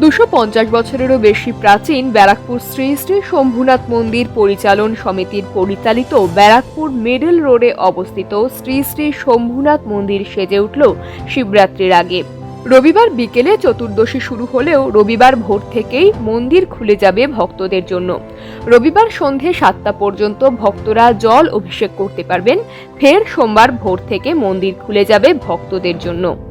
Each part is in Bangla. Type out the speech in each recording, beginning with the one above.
দুশো পঞ্চাশ বছরেরও বেশি প্রাচীন ব্যারাকপুর শ্রী শ্রী শম্ভুনাথ মন্দির পরিচালন সমিতির পরিচালিত ব্যারাকপুর মিডল রোডে অবস্থিত শ্রী শ্রী শম্ভুনাথ মন্দির সেজে উঠল শিবরাত্রির আগে। রবিবার বিকেলে চতুর্দশী শুরু হলেও রবিবার ভোর থেকেই মন্দির খুলে যাবে ভক্তদের জন্য। রবিবার সন্ধে সাতটা পর্যন্ত ভক্তরা জল অভিষেক করতে পারবেন। ফের সোমবার ভোর থেকে মন্দির খুলে যাবে ভক্তদের জন্য।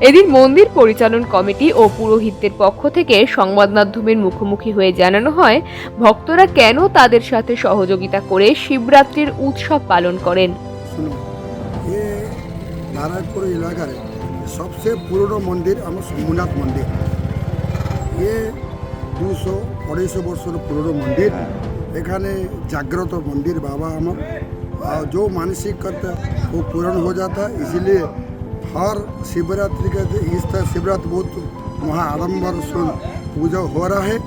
এদিন মন্দির পরিচালন কমিটি ও পুরোহিতদের পক্ষ থেকে সংবাদ মাধ্যমের মুখোমুখি হয়ে জানানো হয় ভক্তরা কেন তাদের সাথে সহযোগিতা করে শিবরাত্রির উৎসব পালন করেন শুনুন এ নারায়ণপুর এলাকার সবচেয়ে পুরনো মন্দির আমার সোমনাথ মন্দির এ দুশো অড়াইশো বছর পুরনো মন্দির এখানে জাগ্রত मंदिर बाबा अमर और जो मानसिक करता है, वो पूर्ण हो जाता है इसीलिए हर शिवरात्रि का दिन- इस तरह शिवरात्रि बहुत वहाँ आडम्बर से पूजा हो रहा है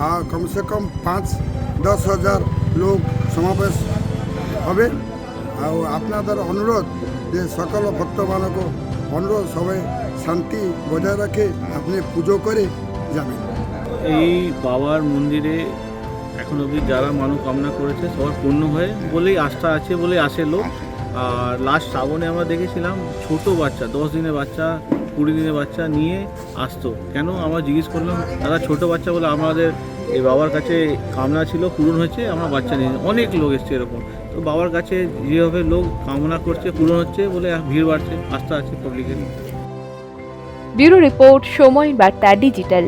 और कम से कम पाँच दस हजार लोग समावेश হবে ଆଉ আপনাদের অনুরোধ যে সকল ভক্তমানক অনুরোধ সবাই শান্তি বজায় রাখে আপনি পুজো করে যাবেন এই বাবার মন্দিরে এখন অবধি যারা মনোকামনা করেছে সবার পূর্ণ হয়ে বলেই আস্থা আছে বলেই আসে লোক আর লাস্ট শ্রাবণে আমরা দেখেছিলাম ছোট বাচ্চা, দশ দিনের বাচ্চা, কুড়ি দিনের বাচ্চা নিয়ে আসতো। কেন? আমরা জিজ্ঞেস করলাম, দাদা, ছোট বাচ্চা বলে আমাদের এই বাবার কাছে কামনা ছিল, পূরণ হয়েছে, আমরা বাচ্চা নিয়ে অনেক লোক এসছে এরকম। তো বাবার কাছে যেভাবে লোক কামনা করছে, পূরণ হচ্ছে বলে ভিড় বাড়ছে, আস্থা আছে পাবলিকের ব্যুরো রিপোর্ট, সময় বার্তা, ডিজিটাল।